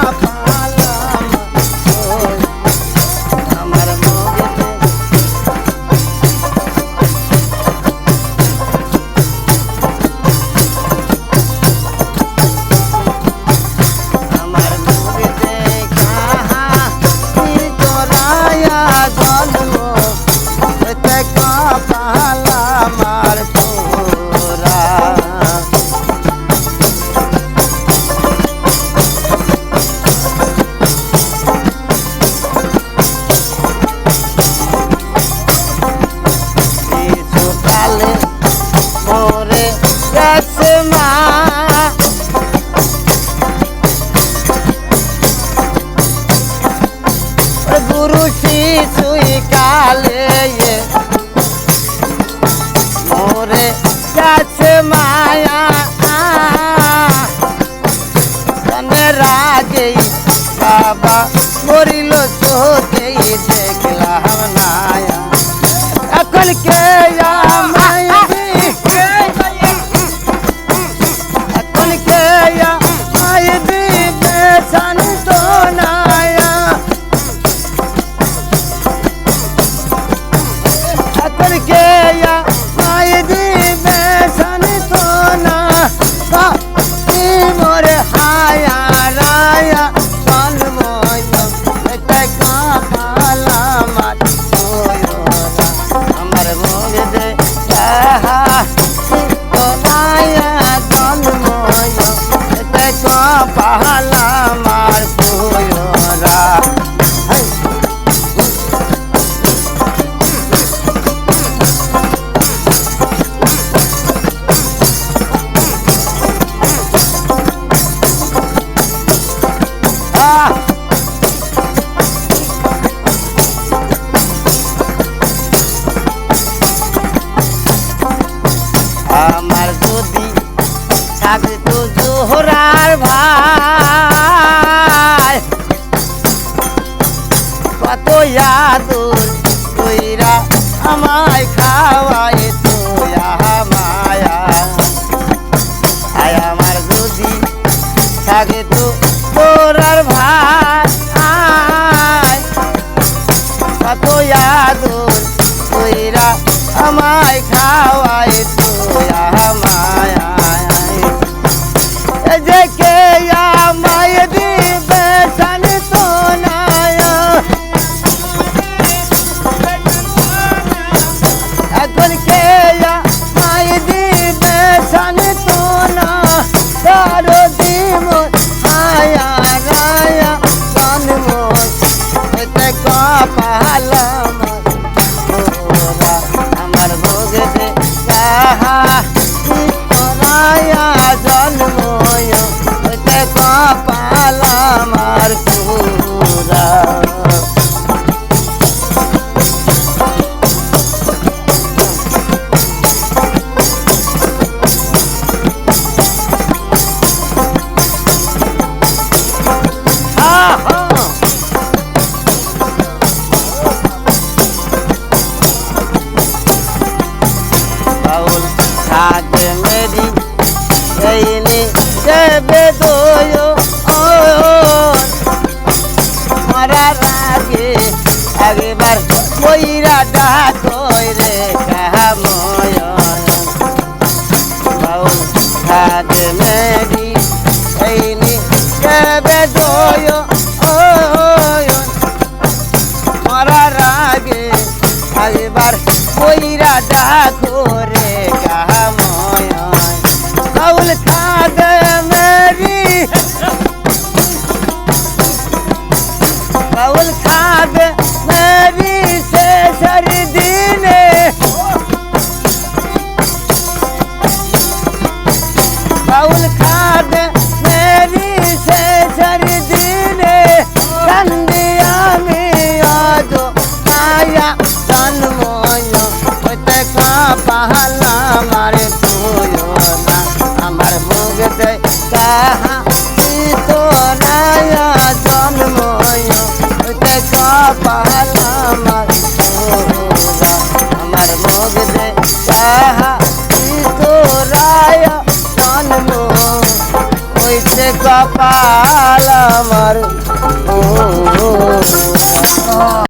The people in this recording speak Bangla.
papá. चश्मा गुरु श्री सुई काले ये। मोरे चश्माया राजे बाबा, मोरी लो सोते देखला हम नाया। अकल के তো জোহরার ভাই। কত কইরা আমায় খাওয়াই তো মায়া আয় আমার যদি থাকে তো তোরার ভাই। কত আদর কইরা আমায় খাওয়াই কপালাম দেবে দোয় মরার আগে আগেবার কইরা ডাকই রে বাউল সাজে মেরি এইনি দেবে দোয় মরার আগে আগেবার কইরা ডাকো রে কপাল আমার।